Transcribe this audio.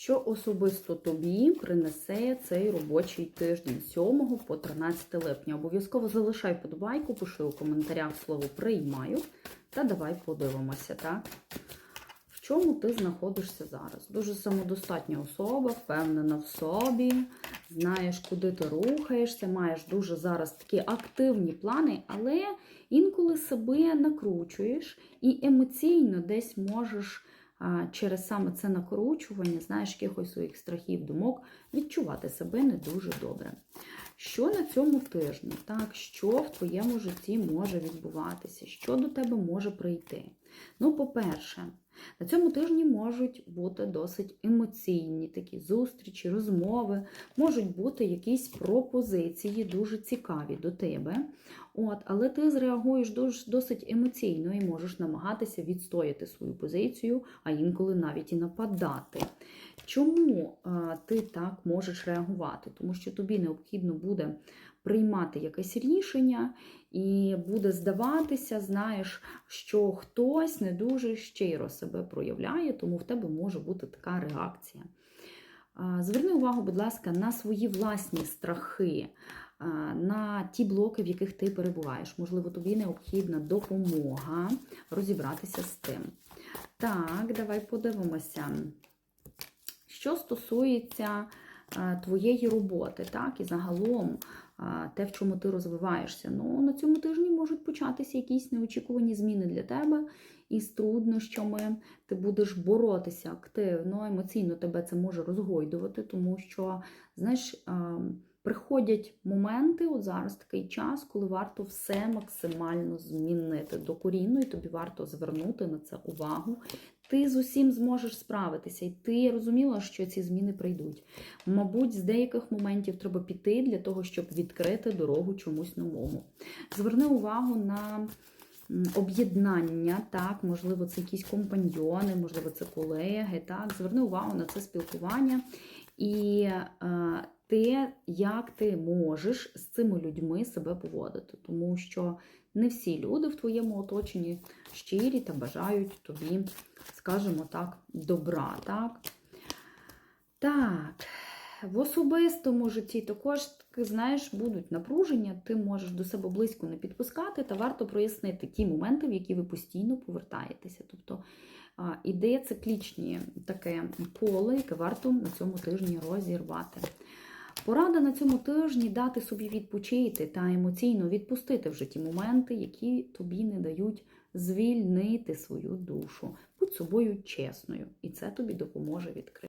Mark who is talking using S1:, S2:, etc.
S1: Що особисто тобі принесе цей робочий тиждень з 7 по 13 липня? Обов'язково залишай подобайку, пиши у коментарях слово приймаю. Та давай подивимося, так? В чому ти знаходишся зараз? Дуже самодостатня особа, впевнена в собі, знаєш, куди ти рухаєшся, маєш дуже зараз такі активні плани, але інколи себе накручуєш і емоційно десь можеш через саме це накручування, знаєш, якихось своїх страхів, думок, відчувати себе не дуже добре. Що на цьому тижні? Так, що в твоєму житті може відбуватися? Що до тебе може прийти? Ну, по-перше, на цьому тижні можуть бути досить емоційні такі зустрічі, розмови, можуть бути якісь пропозиції дуже цікаві до тебе. От, Але ти зреагуєш досить емоційно і можеш намагатися відстояти свою позицію, а інколи навіть і нападати. Чому ти так можеш реагувати? Тому що тобі необхідно буде приймати якесь рішення, і буде здаватися, знаєш, що хтось не дуже щиро себе проявляє, тому в тебе може бути така реакція. Зверни увагу, будь ласка, на свої власні страхи, на ті блоки, в яких ти перебуваєш. Можливо, тобі необхідна допомога розібратися з тим. Так, давай подивимося. Що стосується твоєї роботи, так, і загалом те, в чому ти розвиваєшся, ну, на цьому тижні можуть початися якісь неочікувані зміни для тебе, і з труднощами ти будеш боротися активно, емоційно тебе це може розгойдувати, тому що, знаєш, приходять моменти, от зараз такий час, коли варто все максимально змінити докорінно, і тобі варто звернути на це увагу. Ти з усім зможеш справитися, і ти розуміла, що ці зміни прийдуть. Мабуть, з деяких моментів треба піти для того, щоб відкрити дорогу чомусь новому. Зверни увагу на об'єднання, так, можливо, це якісь компаньйони, можливо, це колеги. Так, зверни увагу на це спілкування і е, те, як ти можеш з цими людьми себе поводити, тому що не всі люди в твоєму оточенні щирі та бажають тобі, скажімо так, добра. Так, так. в особистому житті також, знаєш, будуть напруження, ти можеш до себе близько не підпускати, та варто прояснити ті моменти, в які ви постійно повертаєтеся. Тобто а, ідея циклічні таке коло, яке варто на цьому тижні розірвати. Порада на цьому тижні дати собі відпочити та емоційно відпустити в житті моменти, які тобі не дають звільнити свою душу. Будь собою чесною, і це тобі допоможе відкрити.